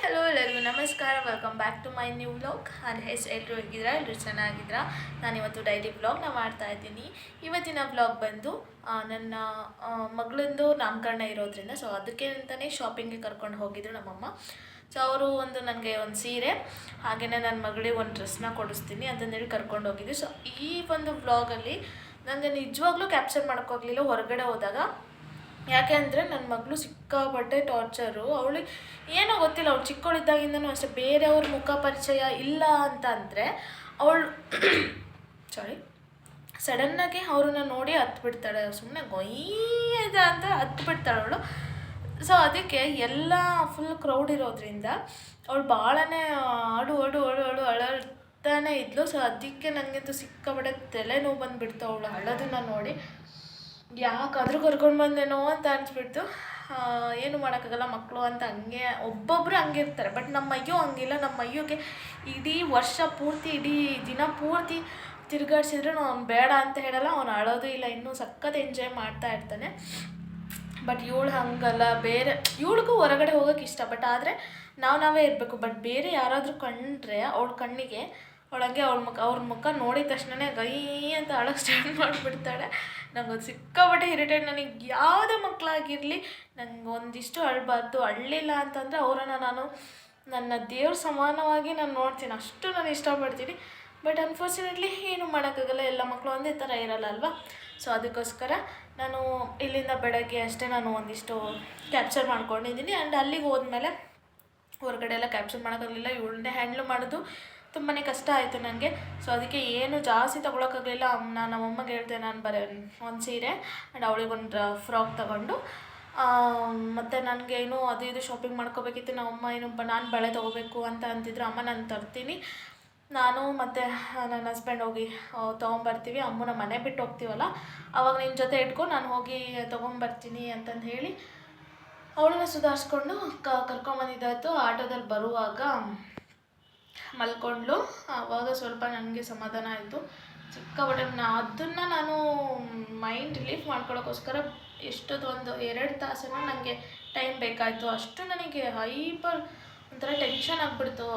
Hello ಎಲ್ಲರಿಗೂ ನಮಸ್ಕಾರ. Welcome back to my new vlog ನಾನು ಹೆಸರು ಎಲ್ಲರೂ ಹೇಗಿದ್ದೀರಾ? ಎಲ್ಲರೂ ಚೆನ್ನಾಗಿದ್ದೀರಾ? ನಾನಿವತ್ತು ಡೈಲಿ ವ್ಲಾಗ್ನ ಮಾಡ್ತಾ ಇದ್ದೀನಿ. ಇವತ್ತಿನ ವ್ಲಾಗ್ ಬಂದು ನನ್ನ ಮಗಳಂದು ನಾಮಕರಣ ಇರೋದ್ರಿಂದ ಸೊ ಅದಕ್ಕೆ ಅಂತಲೇ ಶಾಪಿಂಗ್ಗೆ ಕರ್ಕೊಂಡು ಹೋಗಿದ್ರು ನಮ್ಮಮ್ಮ. ಸೊ ಅವರು ಒಂದು ನನಗೆ ಒಂದು ಸೀರೆ ಹಾಗೆಯೇ ನನ್ನ ಮಗಳಿಗೆ ಒಂದು ಡ್ರೆಸ್ನ ಕೊಡಿಸ್ತೀನಿ ಅದನ್ನೇಳಿ ಕರ್ಕೊಂಡು ಹೋಗಿದ್ದೆ ಸೊ ಈ ಒಂದು ಬ್ಲಾಗಲ್ಲಿ ನನಗೆ ನಿಜವಾಗ್ಲೂ ಕ್ಯಾಪ್ಚರ್ ಮಾಡೋಕ್ಕಾಗಲಿಲ್ಲ ಹೊರಗಡೆ ಹೋದಾಗ ಯಾಕೆ ಅಂದರೆ ನನ್ನ ಮಗಳು ಸಿಕ್ಕಾಪಟ್ಟೆ ಟಾರ್ಚರು ಅವಳು ಏನೋ ಗೊತ್ತಿಲ್ಲ, ಅವಳು ಚಿಕ್ಕವಳಿದ್ದಾಗಿಂದನೂ ಅಷ್ಟೇ, ಬೇರೆಯವ್ರ ಮುಖ ಪರಿಚಯ ಇಲ್ಲ ಅಂತ ಅಂದರೆ ಅವಳು ಸಾರಿ ಸಡನ್ನಾಗಿ ಅವ್ರನ್ನ ನೋಡಿ ಹತ್ತು ಬಿಡ್ತಾಳೆ ಸುಮ್ಮನೆ ಗೊಯ್ಯದ ಅಂತ ಹತ್ತು ಬಿಡ್ತಾಳೆ ಅವಳು. ಸೊ ಅದಕ್ಕೆ ಎಲ್ಲ ಫುಲ್ ಕ್ರೌಡ್ ಇರೋದ್ರಿಂದ ಅವಳು ಭಾಳನೇ ಆಡು ಆಡು ಆಡು ಆಡು ಅಳತಾನೆ ಇದ್ಲು. ಸೊ ಅದಕ್ಕೆ ನನಗಂತೂ ಸಿಕ್ಕಾಪಟ್ಟೆ ತಲೆನೋವು ಬಂದುಬಿಡ್ತು ಅವಳು ಅಳೋದನ್ನ ನೋಡಿ. ಯಾಕಾದ್ರೂ ಕರ್ಕೊಂಡು ಬಂದೇನೋ ಅಂತ ಅನ್ಸ್ಬಿಡ್ತು. ಏನು ಮಾಡೋಕ್ಕಾಗಲ್ಲ ಮಕ್ಕಳು ಅಂತ ಹಂಗೆ ಒಬ್ಬೊಬ್ಬರು ಹಂಗೆ ಇರ್ತಾರೆ ಬಟ್ ನಮ್ಮ ಅಯ್ಯೋ ಹಂಗಿಲ್ಲ. ನಮ್ಮ ಅಯ್ಯೋಗೆ ಇಡೀ ವರ್ಷ ಪೂರ್ತಿ, ಇಡೀ ದಿನ ಪೂರ್ತಿ ತಿರುಗಾಡ್ಸಿದ್ರು ಅವ್ನು ಬೇಡ ಅಂತ ಹೇಳಲ್ಲ. ಅವ್ನು ಅಳೋದು ಇಲ್ಲ. ಇನ್ನೂ ಸಖತ್ ಎಂಜಾಯ್ ಮಾಡ್ತಾ ಇರ್ತಾನೆ. ಬಟ್ ಇವಳು ಹಂಗಲ್ಲ. ಬೇರೆ, ಇವಳಿಗೂ ಹೊರಗಡೆ ಹೋಗೋಕೆ ಇಷ್ಟ. ಬಟ್ ಆದರೆ ನಾವು ನಾವೇ ಇರಬೇಕು. ಬಟ್ ಬೇರೆ ಯಾರಾದರೂ ಕಂಡ್ರೆ ಅವಳ ಕಣ್ಣಿಗೆ ಅವಳಂಗೆ ಅವಳ ಮುಖ, ಅವ್ರ ಮುಖ ನೋಡಿದ ತಕ್ಷಣನೇ ಗೈ ಅಂತ ಅಳಕ್ಕೆ ಸ್ಟಾರ್ಟ್ ಮಾಡಿಬಿಡ್ತಾಳೆ. ನಂಗೆ ಸಿಕ್ಕಾಪಟ್ಟೆ ಇರಿಟೇಟ್ ನನಗೆ ಯಾವುದೇ ಮಕ್ಕಳಾಗಿರಲಿ ನಂಗೆ ಒಂದಿಷ್ಟು ಅಳಬಾರ್ದು, ಅಳ್ಳಿಲ್ಲ ಅಂತಂದರೆ ಅವರನ್ನು ನಾನು ನನ್ನ ದೇವ್ರ ಸಮಾನವಾಗಿ ನಾನು ನೋಡ್ತೀನಿ. ಅಷ್ಟು ನಾನು ಇಷ್ಟಪಡ್ತೀನಿ. ಬಟ್ ಅನ್ಫಾರ್ಚುನೇಟ್ಲಿ ಏನು ಮಾಡೋಕ್ಕಾಗಲ್ಲ. ಎಲ್ಲ ಮಕ್ಕಳು ಒಂದೇ ಥರ ಇರಲ್ಲ ಅಲ್ವಾ? ಸೊ ಅದಕ್ಕೋಸ್ಕರ ನಾನು ಇಲ್ಲಿಂದ ಬೆಳಗ್ಗೆ ಅಷ್ಟೇ ನಾನು ಒಂದಿಷ್ಟು ಕ್ಯಾಪ್ಚರ್ ಮಾಡ್ಕೊಂಡಿದ್ದೀನಿ. ಆ್ಯಂಡ್ ಅಲ್ಲಿಗೆ ಹೋದ್ಮೇಲೆ ಹೊರಗಡೆ ಎಲ್ಲ ಕ್ಯಾಪ್ಚರ್ ಮಾಡೋಕ್ಕಾಗಲಿಲ್ಲ ಇವಳನ್ನೇ ಹ್ಯಾಂಡ್ಲ್ ಮಾಡೋದು. ತುಂಬಾ ಕಷ್ಟ ಆಯಿತು ನನಗೆ. ಸೊ ಅದಕ್ಕೆ ಏನು ಜಾಸ್ತಿ ತೊಗೊಳಕ್ಕಾಗಲಿಲ್ಲ. ನಾನು ನಮ್ಮಮ್ಮಗೆ ಹೇಳ್ದೆ, ನಾನು ಬರೀ, ಒಂದು ಸೀರೆ ಆ್ಯಂಡ್ ಅವಳಿಗೆ ಒಂದು ಫ್ರಾಕ್ ತಗೊಂಡು. ಮತ್ತು ನನಗೆ ಏನು ಅದು ಇದು ಶಾಪಿಂಗ್ ಮಾಡ್ಕೋಬೇಕಿತ್ತು. ನಮ್ಮಮ್ಮ ಏನು ನಾನು ಬಳೆ ತೊಗೋಬೇಕು ಅಂತ ಅಂತಿದ್ರು. ಅಮ್ಮ ನಾನು ತರ್ತೀನಿ. ನಾನು ಮತ್ತು ನನ್ನ ಹಸ್ಬೆಂಡ್ ಹೋಗಿ ತೊಗೊಂಬರ್ತೀವಿ. ಅಮ್ಮನ ಮನೆ ಬಿಟ್ಟು ಹೋಗ್ತೀವಲ್ಲ? ಅವಾಗ ನಿನ್ನ ಜೊತೆ ಇಟ್ಕೊಂಡು ನಾನು ಹೋಗಿ ತೊಗೊಂಬರ್ತೀನಿ ಅಂತಂದು ಹೇಳಿ ಅವಳನ್ನ ಸುಧಾರಿಸ್ಕೊಂಡು ಕ, ಕರ್ಕೊಂಬಂದಿದ್ದಾಯ್ತು. ಆಟೋದಲ್ಲಿ ಬರುವಾಗ ಮಲ್ಕೊಂಡ್ಲು. ಆವಾಗ ಸ್ವಲ್ಪ ನನಗೆ ಸಮಾಧಾನ ಆಯಿತು. ಸಿಕ್ಕಾಪಟ್ಟೆ ನಾ ಅದನ್ನು ನಾನು ಮೈಂಡ್ ರಿಲೀಫ್ ಮಾಡ್ಕೊಳ್ಳೋಕ್ಕೋಸ್ಕರ ಎಷ್ಟೊಂದು ಒಂದು ಎರಡು ತಾಸನ್ನು ನನಗೆ ಟೈಮ್ ಬೇಕಾಯಿತು. ಅಷ್ಟು ನನಗೆ ಹೈಪರ್ ಒಂಥರ ಟೆನ್ಷನ್ ಆಗಿಬಿಡ್ತು.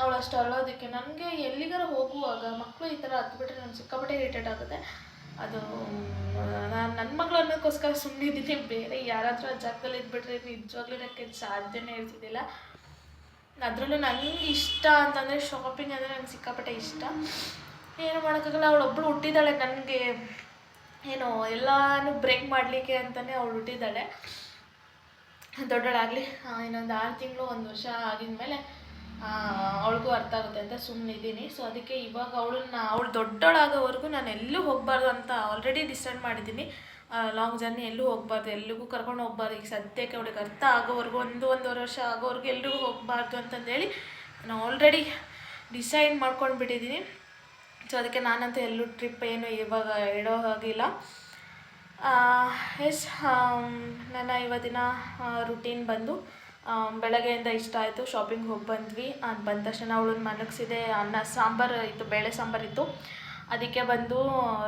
ಅವಳು ಅಷ್ಟು ಅಳೋದಕ್ಕೆ ನನಗೆ ಎಲ್ಲಿಗಾರ ಹೋಗುವಾಗ ಮಕ್ಕಳು ಈ ಥರ ಹತ್ಬಿಟ್ರೆ ನಾನು ಸಿಕ್ಕಾಪಟ್ಟೆ ಇರಿಟೇಟ್ ಆಗುತ್ತೆ. ಅದು, ನಾನು ನನ್ನ ಮಗಳು ಅನ್ನೋದಕ್ಕೋಸ್ಕರ ಸುಮ್ಮನಿದ್ದೀನಿ ಬೇರೆ ಯಾರಾದರೂ ಆ ಜಾಗದಲ್ಲಿ ಇದ್ಬಿಟ್ರೆ ನಿಜವಾಗ್ಲೂ ನನಗೆ ಸಾಧ್ಯನೇ ಇರ್ತಿದ್ದಿಲ್ಲ. ಅದರಲ್ಲೂ ನನಗೆ ಇಷ್ಟ ಅಂತಂದರೆ ಶಾಪಿಂಗ್ ಅಂದರೆ ನನಗೆ ಸಿಕ್ಕಾಪಟ್ಟೆ ಇಷ್ಟ. ಏನು ಮಾಡೋಕ್ಕಾಗಲ್ಲ, ಅವಳು ಒಬ್ಬಳು ಹುಟ್ಟಿದ್ದಾಳೆ ನನಗೆ. ಏನು ಎಲ್ಲನೂ ಬ್ರೇಕ್ ಮಾಡಲಿಕ್ಕೆ ಅಂತಲೇ ಅವಳು ಹುಟ್ಟಿದ್ದಾಳೆ ದೊಡ್ಡವಳಾಗಲಿ ಇನ್ನೊಂದು ಆರು ತಿಂಗಳು, ಒಂದು ವರ್ಷ ಆಗಿದ ಮೇಲೆ ಅವಳಿಗೂ ಅರ್ಥ ಆಗುತ್ತೆ ಅಂತ ಸುಮ್ಮನಿದ್ದೀನಿ ಸೊ ಅದಕ್ಕೆ ಇವಾಗ ಅವಳನ್ನ, ಅವಳು ದೊಡ್ಡವಳಾಗೋವರೆಗೂ ನಾನು ಎಲ್ಲೂ ಹೋಗಬಾರ್ದು ಅಂತ ಆಲ್ರೆಡಿ ಡಿಸೈಡ್ ಮಾಡಿದ್ದೀನಿ. ಲಾಂಗ್ ಜರ್ನಿ ಎಲ್ಲೂ ಹೋಗಬಾರ್ದು ಎಲ್ಲಿಗೂ ಕರ್ಕೊಂಡು ಹೋಗ್ಬಾರ್ದು. ಈಗ ಸದ್ಯಕ್ಕೆ ಅವಳಿಗೆ ಅರ್ಥ ಆಗೋವರೆಗೂ ಒಂದು, ಒಂದೂವರೆ ವರ್ಷ ಆಗೋವರೆಗೂ ಎಲ್ಲರಿಗೂ ಹೋಗಬಾರ್ದು ಅಂತಂದೇಳಿ ನಾನು ಆಲ್ರೆಡಿ ಡಿಸೈಡ್ ಮಾಡ್ಕೊಂಡು ಬಿಟ್ಟಿದ್ದೀನಿ ಸೊ ಅದಕ್ಕೆ ನಾನಂತೂ ಎಲ್ಲೂ ಟ್ರಿಪ್ ಏನು ಇವಾಗ ಇಡೋ ಹಾಗಿಲ್ಲ. ಎಸ್ ನನ್ನ ಇವತ್ತಿನ ರುಟೀನ್ ಬಂದು ಬೆಳಗ್ಗೆಯಿಂದ ಇಷ್ಟ ಆಯಿತು. ಶಾಪಿಂಗ್ ಹೋಗಿ ಬಂದ್ವಿ. ಅದು ಬಂದ ತಕ್ಷಣ ಅವಳನ್ನ ಮಲಗಿಸಿದೆ. ಅನ್ನ ಸಾಂಬಾರು ಇತ್ತು, ಬೇಳೆ ಸಾಂಬಾರು ಇತ್ತು. ಅದಕ್ಕೆ ಬಂದು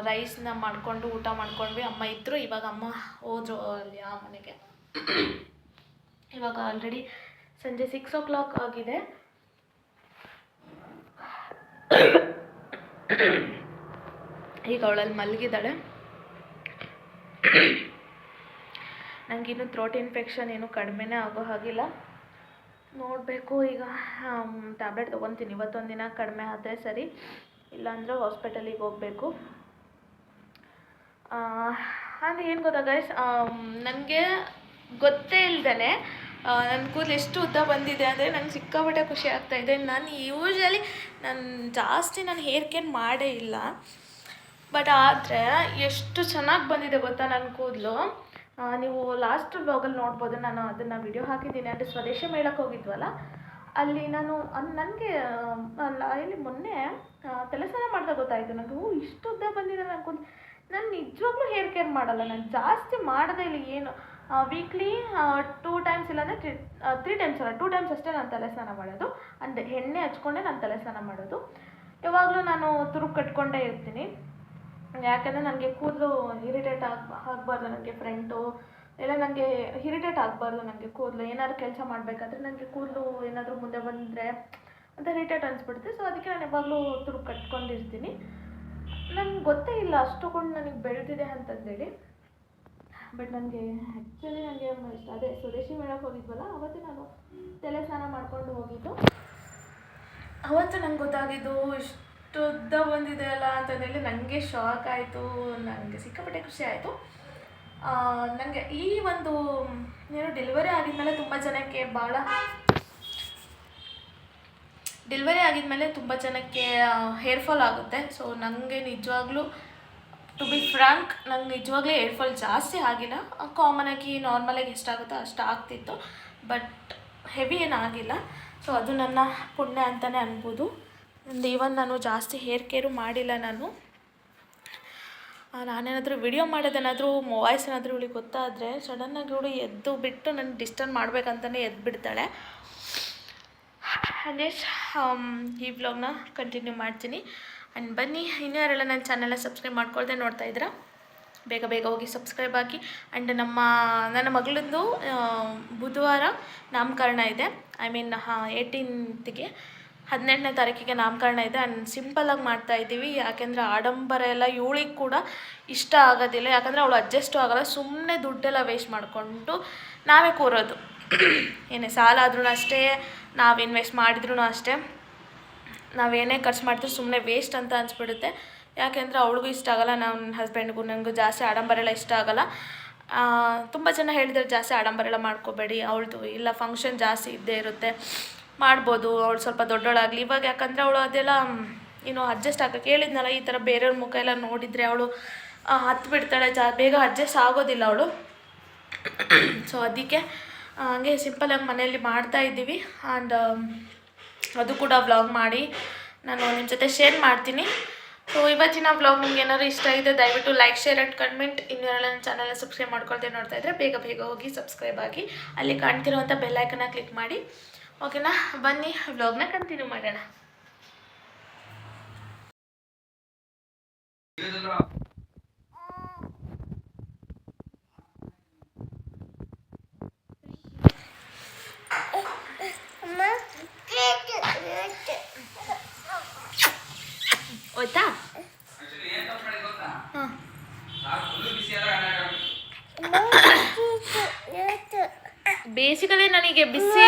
ರೈಸ್ನ ಮಾಡಿಕೊಂಡು ಊಟ ಮಾಡ್ಕೊಂಡ್ವಿ. ಅಮ್ಮ ಇದ್ದರು ಇವಾಗ ಅಮ್ಮ ಹೋದ್ರು ಅಲ್ಲಿ ಆ ಮನೆಗೆ. ಇವಾಗ ಆಲ್ರೆಡಿ ಸಂಜೆ ಸಿಕ್ಸ್ ಓ ಕ್ಲಾಕ್ ಆಗಿದೆ. ಈಗ ಅವಳಲ್ಲಿ ಮಲಗಿದ್ದಾಳೆ. ನನಗಿನ್ನು ಥ್ರೋಟ್ ಇನ್ಫೆಕ್ಷನ್ ಏನು ಕಡಿಮೆನೇ ಆಗೋ ಹಾಗಿಲ್ಲ. ನೋಡಬೇಕು ಈಗ ಟ್ಯಾಬ್ಲೆಟ್ ತೊಗೊತೀನಿ. ಇವತ್ತೊಂದು ದಿನ ಕಡಿಮೆ ಆದರೆ ಸರಿ. ಇಲ್ಲಾಂದರೆ ಹಾಸ್ಪಿಟಲಿಗೆ ಹೋಗಬೇಕು. ಅಂದ್ರೆ ಏನು ಗೊತ್ತಾ ಗೈಸ್ ನನಗೆ ಗೊತ್ತೇ ಇಲ್ದೇ ನನ್ನ ಕೂದಲು ಎಷ್ಟು ಉದ್ದ ಬಂದಿದೆ ಅಂದರೆ ನಂಗೆ ಸಿಕ್ಕಾಪಟ್ಟೆ ಖುಷಿ ಆಗ್ತಾ ಇದೆ. ನಾನು ಯೂಶ್ವಲಿ ನಾನು ಜಾಸ್ತಿ ನಾನು ಹೇರ್ ಕೇರ್ ಮಾಡೇ ಇಲ್ಲ. ಬಟ್ ಆದರೆ ಎಷ್ಟು ಚೆನ್ನಾಗಿ ಬಂದಿದೆ ಗೊತ್ತಾ ನನ್ನ ಕೂದಲು? ನೀವು ಲಾಸ್ಟ್ ಬ್ಲಾಗಲ್ಲಿ ನೋಡ್ಬೋದು, ನಾನು ಅದನ್ನು ವಿಡಿಯೋ ಹಾಕಿದ್ದೀನಿ. ಅಂದರೆ ಸ್ವದೇಶಿ ಮೇಳಕ್ಕೆ ಹೋಗಿದ್ವಲ್ಲ? ಅಲ್ಲಿ ನಾನು ನನಗೆ ಅಲ್ಲ ಇಲ್ಲಿ ಮೊನ್ನೆ ತಲೆಸ್ನಾನ ಮಾಡಿದಾಗ ಗೊತ್ತಾಯಿತು. ನನಗೆ ಓ, ಇಷ್ಟು ಉದ್ದ ಬಂದಿದೆ ನಾನು ಕೂದಲು ನಾನು ನಿಜವಾಗ್ಲೂ ಹೇರ್ ಕೇರ್ ಮಾಡಲ್ಲ. ನಾನು ಜಾಸ್ತಿ ಮಾಡದೇ ಇಲ್ಲ ಏನು. ವೀಕ್ಲಿ ಟೂ ಟೈಮ್ಸ್ ಇಲ್ಲಾಂದರೆ ತ್ರೀ ತ್ರೀ ಟೈಮ್ಸ್ ಅಲ್ಲ ಟೂ ಟೈಮ್ಸ್ ಅಷ್ಟೇ ನಾನು ತಲೆ ಸ್ನಾನ ಮಾಡೋದು. ಅಂದರೆ ಎಣ್ಣೆ ಹಚ್ಕೊಂಡೆ ನಾನು ತಲೆಸ್ನಾನ ಮಾಡೋದು. ಯಾವಾಗಲೂ ನಾನು ತುರುಕು ಕಟ್ಕೊಂಡೇ ಇರ್ತೀನಿ. ಯಾಕಂದರೆ ನನಗೆ ಕೂದಲು ಇರಿಟೇಟ್ ಆಗ ಆಗಬಾರ್ದು. ನನಗೆ ಫ್ರಂಟು ಎಲ್ಲ ನನಗೆ ಹಿರಿಟೇಟ್ ಆಗಬಾರ್ದು ನನಗೆ ಕೂದಲು. ಏನಾದ್ರು ಕೆಲಸ ಮಾಡಬೇಕಾದ್ರೆ ನನಗೆ ಕೂದಲು ಏನಾದರೂ ಮುಂದೆ ಬಂದರೆ ಅಂತ ಇರಿಟೇಟ್ ಅನಿಸ್ಬಿಡುತ್ತೆ. ಸೊ ಅದಕ್ಕೆ ನಾನು ಯಾವಾಗಲೂ ತುರುಕು ಕಟ್ಕೊಂಡಿರ್ತೀನಿ. ನನಗೆ ಗೊತ್ತೇ ಇಲ್ಲ ಅಷ್ಟು ಕೊಂಡು ನನಗೆ ಬೆಳೆದಿದೆ ಅಂತಂದೇಳಿ ಬಟ್ ನನಗೆ ಆ್ಯಕ್ಚುಲಿ ನನಗೆ ಅದೇ ಸ್ವದೇಶಿ ಮೇಳಕ್ಕೆ ಹೋಗಿದ್ವಲ್ಲ, ಅವತ್ತೇ ನಾನು ತಲೆ ಸ್ನಾನ ಮಾಡ್ಕೊಂಡು ಹೋಗಿದ್ದು. ಅವತ್ತು ನಂಗೆ ಗೊತ್ತಾಗಿದ್ದು ಇಷ್ಟುದ್ದ ಬಂದಿದೆ ಅಲ್ಲ ಅಂತಂದೇಳಿ ನನಗೆ ಶಾಕ್ ಆಯಿತು ನನಗೆ ಸಿಕ್ಕಾಪಟ್ಟೆ ಖುಷಿ ಆಯಿತು. ನನಗೆ ಈ ಒಂದು ಏನು ಡೆಲಿವರಿ ಆಗಿದ್ಮೇಲೆ ತುಂಬ ಜನಕ್ಕೆ ಭಾಳ ಡೆಲಿವರಿ ಆಗಿದ್ಮೇಲೆ ತುಂಬ ಜನಕ್ಕೆ ಹೇರ್ ಫಾಲ್ ಆಗುತ್ತೆ. ಸೊ ನನಗೆ ನಿಜವಾಗ್ಲೂ ಟು ಬಿ ಫ್ರಾಂಕ್ ನಂಗೆ ನಿಜವಾಗ್ಲೂ ಹೇರ್ ಫಾಲ್ ಜಾಸ್ತಿ ಆಗಿಲ್ಲ. ಕಾಮನಾಗಿ ನಾರ್ಮಲಾಗಿ ಎಷ್ಟಾಗುತ್ತೋ ಅಷ್ಟು ಆಗ್ತಿತ್ತು. ಬಟ್ ಹೆವಿ ಏನಾಗಿಲ್ಲ ಸೊ ಅದು ನನ್ನ ಪುಣ್ಯ ಅಂತಲೇ ಅನ್ಬೋದು. ಒಂದು ಈವನ್ ನಾನು ಜಾಸ್ತಿ ಹೇರ್ ಕೇರು ಮಾಡಿಲ್ಲ ನಾನು. ನಾನೇನಾದರೂ ವಿಡಿಯೋ ಮಾಡೋದೇನಾದರೂ ವಾಯ್ಸ್ ಏನಾದರೂ ಇವಳಿಗೆ ಗೊತ್ತಾದರೆ ಸಡನ್ನಾಗಿ ಇವಳು ಎದ್ದು ಬಿಟ್ಟು ನನ್ನ ಡಿಸ್ಟರ್ಬ್ ಮಾಡಬೇಕಂತಲೇ ಎದ್ದು ಬಿಡ್ತಾಳೆ. ಎಸ್ ಈ ವ್ಲಾಗ್ನ ಕಂಟಿನ್ಯೂ ಮಾಡ್ತೀನಿ. ಆ್ಯಂಡ್ ಬನ್ನಿ, ಇನ್ನೂ ಯಾರೆಲ್ಲ ನನ್ನ ಚಾನೆಲ್ನ ಸಬ್ಸ್ಕ್ರೈಬ್ ಮಾಡ್ಕೊಳ್ದೆ ನೋಡ್ತಾ ಇದ್ದೀರಾ, ಬೇಗ ಬೇಗ ಹೋಗಿ ಸಬ್ಸ್ಕ್ರೈಬ್ ಆಗಿ ಆ್ಯಂಡ್ ನಮ್ಮ, ನನ್ನ ಮಗಳದ್ದು ಬುಧವಾರ ನಾಮಕರಣ ಇದೆ. ಐ ಮೀನ್ ಏಯ್ಟೀನ್ತ್ಗೆ ಹದಿನೆಂಟನೇ ತಾರೀಕಿಗೆ ನಾಮಕರಣ ಇದೆ. ಆ್ಯಂಡ್ ಸಿಂಪಲಾಗಿ ಮಾಡ್ತಾ ಇದ್ದೀವಿ. ಯಾಕೆಂದರೆ ಆಡಂಬರ ಎಲ್ಲ ಇವಳಿಗೆ ಕೂಡ ಇಷ್ಟ ಆಗೋದಿಲ್ಲ. ಯಾಕಂದರೆ ಅವಳು ಅಡ್ಜಸ್ಟು ಆಗೋಲ್ಲ. ಸುಮ್ಮನೆ ದುಡ್ಡೆಲ್ಲ ವೇಸ್ಟ್ ಮಾಡಿಕೊಂಡು ನಾವೇ ಕೂರೋದು. ಏನೇ ಸಾಲ ಆದ್ರೂ ಅಷ್ಟೇ, ನಾವು ಇನ್ವೆಸ್ಟ್ ಮಾಡಿದ್ರೂ ಅಷ್ಟೇ. ನಾವೇನೇ ಖರ್ಚು ಮಾಡಿದ್ರು ಸುಮ್ಮನೆ ವೇಸ್ಟ್ ಅಂತ ಅನಿಸ್ಬಿಡುತ್ತೆ. ಯಾಕೆಂದರೆ ಅವಳಿಗೂ ಇಷ್ಟ ಆಗೋಲ್ಲ. ನನ್ನ ಹಸ್ಬೆಂಡ್ಗೂ ನನಗೂ ಜಾಸ್ತಿ ಆಡಂಬರ ಎಲ್ಲ ಇಷ್ಟ ಆಗೋಲ್ಲ. ತುಂಬ ಜನ ಹೇಳಿದ್ರೆ ಜಾಸ್ತಿ ಆಡಂಬರ ಎಲ್ಲ ಮಾಡ್ಕೋಬೇಡಿ. ಅವಳದು ಇಲ್ಲ ಫಂಕ್ಷನ್ ಜಾಸ್ತಿ ಇದ್ದೇ ಇರುತ್ತೆ. ಮಾಡ್ಬೋದು, ಅವಳು ಸ್ವಲ್ಪ ದೊಡ್ಡವಳಾಗಲಿ. ಇವಾಗ ಯಾಕಂದರೆ ಅವಳು ಅದೆಲ್ಲ ಏನು ಅಡ್ಜಸ್ಟ್ ಆಗಕ್ಕೆ ಹೇಳಿದ್ನಲ್ಲ, ಈ ಥರ ಬೇರೆಯವ್ರ ಮುಖ ಎಲ್ಲ ನೋಡಿದರೆ ಅವಳು ಹತ್ತು ಬಿಡ್ತಾಳೆ, ಜಾ, ಬೇಗ ಅಡ್ಜಸ್ಟ್ ಆಗೋದಿಲ್ಲ ಅವಳು. ಸೊ ಅದಕ್ಕೆ ಹಂಗೆ ಸಿಂಪಲಾಗಿ ಮನೆಯಲ್ಲಿ ಮಾಡ್ತಾ ಇದ್ದೀವಿ. ಆ್ಯಂಡ್ ಅದು ಕೂಡ ವ್ಲಾಗ್ ಮಾಡಿ ನಾನು ನಿಮ್ಮ ಜೊತೆ ಶೇರ್ ಮಾಡ್ತೀನಿ. ಸೊ ಇವತ್ತಿನ ವ್ಲಾಗ್ ನಿಮ್ಗೆ ಏನಾದ್ರು ಇಷ್ಟ ಇದೆ, ದಯವಿಟ್ಟು ಲೈಕ್ ಶೇರ್ ಆ್ಯಂಡ್ ಕಮೆಂಟ್ ಇನ್ನು ನನ್ನ ಚಾನಲ್ನ ಸಬ್ಸ್ಕ್ರೈಬ್ ಮಾಡ್ಕೊಳ್ದೆ ನೋಡ್ತಾ ಇದ್ದರೆ ಬೇಗ ಬೇಗ ಹೋಗಿ ಸಬ್ಸ್ಕ್ರೈಬ್ ಆಗಿ. ಅಲ್ಲಿ ಕಾಣ್ತಿರೋವಂಥ ಬೆಲ್ಲೈಕನ್ನ ಕ್ಲಿಕ್ ಮಾಡಿ. ಓಕೆನಾ? ಬನ್ನಿ ವ್ಲಾಗ್ನ ಕಂಟಿನ್ಯೂ ಮಾಡೋಣ. ನನಗೆ ಬಿಸಿ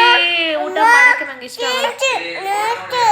ಊಟ ಮಾಡಕ್ಕೆ ನಂಗೆ ಇಷ್ಟ ಆಗಲ್ಲ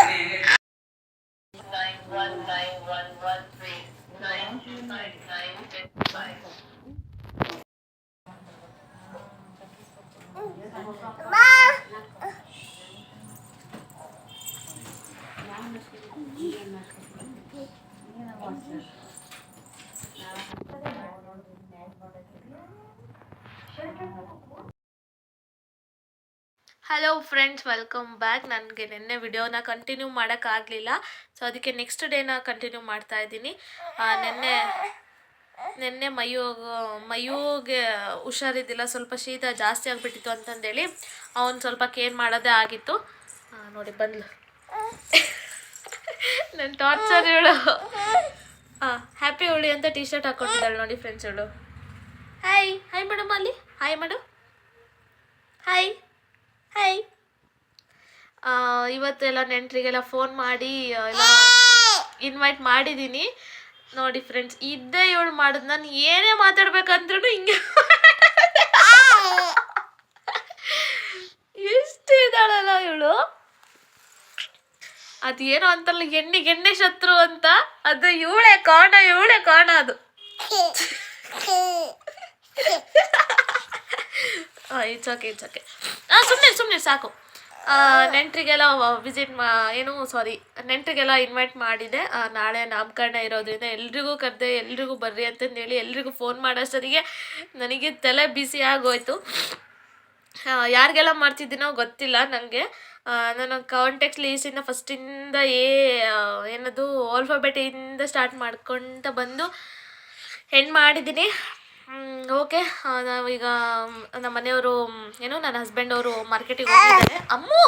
ಹಲೋ ಫ್ರೆಂಡ್ಸ್ ವೆಲ್ಕಮ್ ಬ್ಯಾಕ್ ನನಗೆ ನಿನ್ನೆ ವಿಡಿಯೋನ ಕಂಟಿನ್ಯೂ ಮಾಡೋಕ್ಕಾಗಲಿಲ್ಲ ಸೊ ಅದಕ್ಕೆ ನೆಕ್ಸ್ಟ್ ಡೇನ ಕಂಟಿನ್ಯೂ ಮಾಡ್ತಾ ಇದ್ದೀನಿ. ನಿನ್ನೆ ನಿನ್ನೆ ಮಯೂ ಮಯೂಗೆ ಹುಷಾರಿದ್ದಿಲ್ಲ. ಸ್ವಲ್ಪ ಶೀತ ಜಾಸ್ತಿ ಆಗಿಬಿಟ್ಟಿತ್ತು ಅಂತಂದೇಳಿ ಅವನು ಸ್ವಲ್ಪ ಕೇರ್ ಮಾಡೋದೇ ಆಗಿತ್ತು. ನೋಡಿ ಬಂದ್ಲು. ನನ್ನ ಟಾರ್ಚರ್ ಹೇಳು. ಹಾಂ ಹ್ಯಾಪಿ ಹೋಳಿ ಅಂತ ಟೀ ಶರ್ಟ್ ಹಾಕ್ಕೊಂಡಿದ್ದಾಳೆ ನೋಡಿ ಫ್ರೆಂಡ್ಸ್ ಹೇಳು. ಹಾಯ್ ಹಾಯ್ ಮೇಡಮ್ ಅಲ್ಲಿ. ಹಾಯ್ ಮೇಡಮ್ ಹಾಯ್ ಹಾಯ್ ಇವತ್ತೆಲ್ಲ ನೆಂಟರಿಗೆಲ್ಲ ಫೋನ್ ಮಾಡಿ ಎಲ್ಲ ಇನ್ವೈಟ್ ಮಾಡಿದ್ದೀನಿ ನೋಡಿ ಫ್ರೆಂಡ್ಸ್ ಇದ್ದೇ ಇವಳು ಮಾಡೋದು, ನಾನು ಏನೇ ಮಾತಾಡ್ಬೇಕಂದ್ರೂ ಹಿಂಗೆ ಎಷ್ಟು ಇದ್ದಾಳಲ್ಲ ಇವಳು? ಅದೇನೋ ಅಂತಲ್ಲ, ಎಣ್ಣೆ ಎಣ್ಣೆ ಶತ್ರು ಅಂತ. ಅದು ಇವಳೇ ಕಾಣ ಇವಳೇ ಕಾಣ ಅದು. ಇಟ್ಸ್ ಓಕೆ ಇಟ್ಸ್ ಓಕೆ ಹಾಂ ಸುಮ್ಮನೆ ಸುಮ್ಮನೆ ಸಾಕು. ನೆಂಟರಿಗೆಲ್ಲ ವಿಸಿಟ್ ಮಾ, ಏನು ಸಾರಿ ನೆಂಟರಿಗೆಲ್ಲ ಇನ್ವೈಟ್ ಮಾಡಿದೆ. ನಾಳೆ ನಾಮಕರಣ ಇರೋದ್ರಿಂದ ಎಲ್ರಿಗೂ ಕರೆದೆ, ಎಲ್ರಿಗೂ ಬರ್ರಿ ಅಂತಂದೇಳಿ ಎಲ್ರಿಗೂ ಫೋನ್ ಮಾಡೋಷ್ಟೊತ್ತಿಗೆ ನನಗೆ ತಲೆ ಬಿಸಿ ಆಗೋಯ್ತು. ಯಾರಿಗೆಲ್ಲ ಮಾಡ್ತಿದ್ದೀನೋ ಗೊತ್ತಿಲ್ಲ ನನಗೆ ನಾನು ಕಾಂಟ್ಯಾಕ್ಟ್ ಲೀಸಿಂದ ಫಸ್ಟಿಂದ ಏ ಏನದು ಆಲ್ಫಾಬೆಟಿಂದ ಸ್ಟಾರ್ಟ್ ಮಾಡ್ಕೊತ ಬಂದು ಹೆಣ್ಣು ಮಾಡಿದ್ದೀನಿ. ಓಕೆ ನಾವೀಗ ನಮ್ಮ ಮನೆಯವರು ಏನು ನನ್ನ ಹಸ್ಬೆಂಡ್ ಅವರು ಮಾರ್ಕೆಟಿಗೆ ಹೋಗಿದ್ದಾರೆ. ಅಮ್ಮು!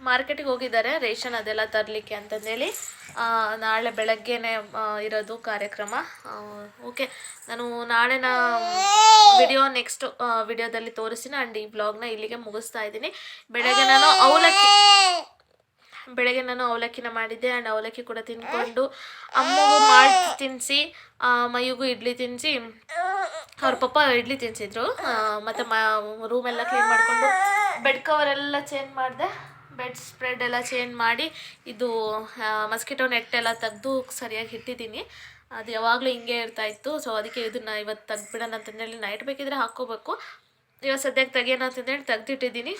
ಮಾರ್ಕೆಟಿಗೆ ಹೋಗಿದ್ದಾರೆ, ರೇಷನ್ ಅದೆಲ್ಲ ತರಲಿಕ್ಕೆ ಅಂತಂದೇಳಿ ನಾಳೆ ಬೆಳಗ್ಗೆನೆ ಇರೋದು ಕಾರ್ಯಕ್ರಮ. ಓಕೆ ನಾನು ನಾಳೆನ ವಿಡಿಯೋ ನೆಕ್ಸ್ಟ್ ವಿಡಿಯೋದಲ್ಲಿ ತೋರಿಸಿನ ಆ್ಯಂಡ್ ಈ ಬ್ಲಾಗ್ನ ಇಲ್ಲಿಗೆ ಮುಗಿಸ್ತಾ ಇದ್ದೀನಿ. ಬೆಳಗ್ಗೆ ನಾನು ಅವಲಕ್ಕಿ, ಬೆಳಗ್ಗೆ ನಾನು ಅವಲಕ್ಕಿನ ಮಾಡಿದ್ದೆ. ಆ್ಯಂಡ್ ಅವಲಕ್ಕಿ ಕೂಡ ತಿನ್ಕೊಂಡು, ಅಮ್ಮಗೂ ಮಾಡಿ ತಿನ್ನಿಸಿ ಮೈಗೂ ಇಡ್ಲಿ ತಿನ್ನಿಸಿ ಅವ್ರ ಪಪ್ಪ ಇಡ್ಲಿ ತಿನ್ಸಿದ್ರು. ಮತ್ತು ಮ ರೂಮೆಲ್ಲ ಕ್ಲೀನ್ ಮಾಡಿಕೊಂಡು ಬೆಡ್ ಕವರ್ ಎಲ್ಲ ಚೇಂಜ್ ಮಾಡಿದೆ. ಬೆಡ್ ಸ್ಪ್ರೆಡ್ ಎಲ್ಲ ಚೇಂಜ್ ಮಾಡಿ, ಇದು ಮಸ್ಕಿಟೋ ನೆಟ್ ಎಲ್ಲ ತೆಗೆದು ಸರಿಯಾಗಿ ಇಟ್ಟಿದ್ದೀನಿ. ಅದು ಯಾವಾಗಲೂ ಹಿಂಗೆ ಇರ್ತಾ ಇತ್ತು ಸೊ ಅದಕ್ಕೆ ಇದನ್ನು ಇವತ್ತು ತೆಗ್ದ್ಬಿಡೋಣ ಅಂತಂದೇಳಿ ನೈಟ್ ಬೇಕಿದ್ರೆ ಹಾಕ್ಕೋಬೇಕು. ಇವತ್ತು ಸದ್ಯಕ್ಕೆ ತೆಗೆಯೋಣ ಅಂತಂದೇಳಿ ತೆಗ್ದಿಟ್ಟಿದ್ದೀನಿ.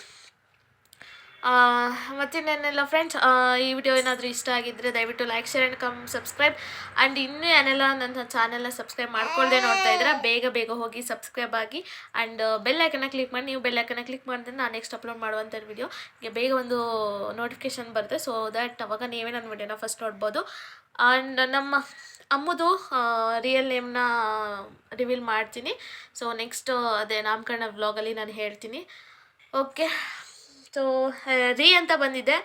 ಮತ್ತಿನ್ನೇನೆಲ್ಲ ಫ್ರೆಂಡ್ಸ್ ಈ ವಿಡಿಯೋ ಏನಾದರೂ ಇಷ್ಟ ಆಗಿದ್ದರೆ ದಯವಿಟ್ಟು like share and come subscribe and ಇನ್ನೂ ಏನೆಲ್ಲ ನನ್ನ ಚಾನೆಲ್ನ ಸಬ್ಸ್ಕ್ರೈಬ್ ಮಾಡ್ಕೊಳ್ಳದೆ ನೋಡ್ತಾ ಇದ್ರೆ ಬೇಗ ಬೇಗ ಹೋಗಿ ಸಬ್ಸ್ಕ್ರೈಬ್ ಆಗಿ. ಆ್ಯಂಡ್ ಬೆಲ್ ಐಕನ್ನ ಕ್ಲಿಕ್ ಮಾಡಿ, ನೀವು ಬೆಲ್ ಐಕನ್ನ ಕ್ಲಿಕ್ ಮಾಡಿದ್ರೆ ನಾನು ನೆಕ್ಸ್ಟ್ ಅಪ್ಲೋಡ್ ಮಾಡುವಂಥ ನಿಮಗೆ ಬೇಗ ಒಂದು ನೋಟಿಫಿಕೇಶನ್ ಬರುತ್ತೆ. ಸೊ ದ್ಯಾಟ್ ಅವಾಗ ನೀವೇ ನನ್ನ ವಿಡಿಯೋನ ಫಸ್ಟ್ ನೋಡ್ಬೋದು. ಆ್ಯಂಡ್ ನಮ್ಮ ಅಮ್ಮದು ರಿಯಲ್ ನೇಮ್ನ ರಿವೀಲ್ ಮಾಡ್ತೀನಿ. ಸೊ ನೆಕ್ಸ್ಟ್ ಅದೇ ನಾಮಕರಣ ವ್ಲಾಗಲ್ಲಿ ನಾನು ಹೇಳ್ತೀನಿ. ಓಕೆ ಸೊ ರೀ ಅಂತ ಬಂದಿದೆ.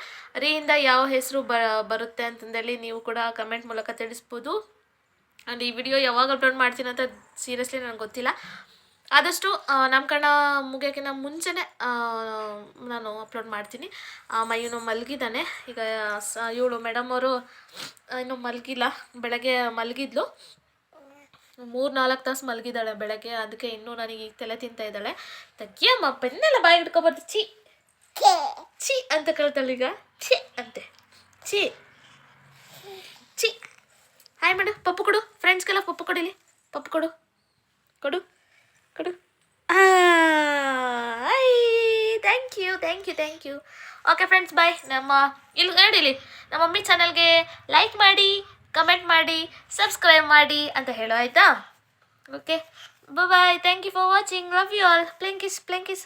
ರೀಯಿಂದ ಯಾವ ಹೆಸರು ಬ, ಬರುತ್ತೆ ಅಂತಂದೇಳಿ ನೀವು ಕೂಡ ಕಮೆಂಟ್ ಮೂಲಕ ತಿಳಿಸ್ಬೋದು. ಆ್ಯಂಡ್ ಈ ವಿಡಿಯೋ ಯಾವಾಗ ಅಪ್ಲೋಡ್ ಮಾಡ್ತೀನಿ ಅಂತ ಸೀರಿಯಸ್ಲಿ ನನಗೆ ಗೊತ್ತಿಲ್ಲ. ಆದಷ್ಟು ನಮ್ಮ ಕಣ್ಣ ಮುಗಿಯೋಕ್ಕಿಂತ ಮುಂಚೆನೇ ನಾನು ಅಪ್ಲೋಡ್ ಮಾಡ್ತೀನಿ. ಮೈನು ಮಲಗಿದ್ದಾನೆ ಈಗ ಇವಳು ಮೇಡಮ್ ಅವರು ಇನ್ನೂ ಮಲಗಿಲ್ಲ. ಬೆಳಗ್ಗೆ ಮಲಗಿದ್ಲು. ಮೂರು ನಾಲ್ಕು ತಾಸು ಮಲಗಿದ್ದಾಳೆ ಬೆಳಗ್ಗೆ. ಅದಕ್ಕೆ ಇನ್ನೂ ನನಗೆ ಈಗ ತಲೆ ತಿಂತಾ ಇದ್ದಾಳೆ. ತಗ್ಗಿಯಮ್ಮ ಬೆನ್ನೆಲ್ಲ ಬಾಯಿ ಹಿಡ್ಕೊಬಾರ್ದು. ಚಿ ಛಿ. ಅಂತ ಕಳ್ತಾಳೆ ಈಗ. ಛಿ ಅಂತೆ. ಛಿ. ಛಿ. ಹಾಯ್ ಮೇಡಮ್, ಪಪ್ಪು ಕೊಡು. ಫ್ರೆಂಡ್ಸ್ಗೆಲ್ಲ ಪಪ್ಪು ಕೊಡಿಲಿ. ಪಪ್ಪು ಕೊಡು. ಕೊಡು. ಕೊಡು. Thank you thank you thank you okay friends bye ನಮ್ಮ ಇಲ್ಲಿ ನೋಡಿಲಿ. ನಮ್ಮ ಮಮ್ಮಿ ಚಾನಲ್ಗೆ ಲೈಕ್ ಮಾಡಿ ಕಮೆಂಟ್ ಮಾಡಿ ಸಬ್ಸ್ಕ್ರೈಬ್ ಮಾಡಿ ಅಂತ ಹೇಳು, ಆಯಿತಾ? Okay bye thank you for watching love you all ಪ್ಲೆಂಕಿಸ್ ಪ್ಲೆಂಕಿಸ್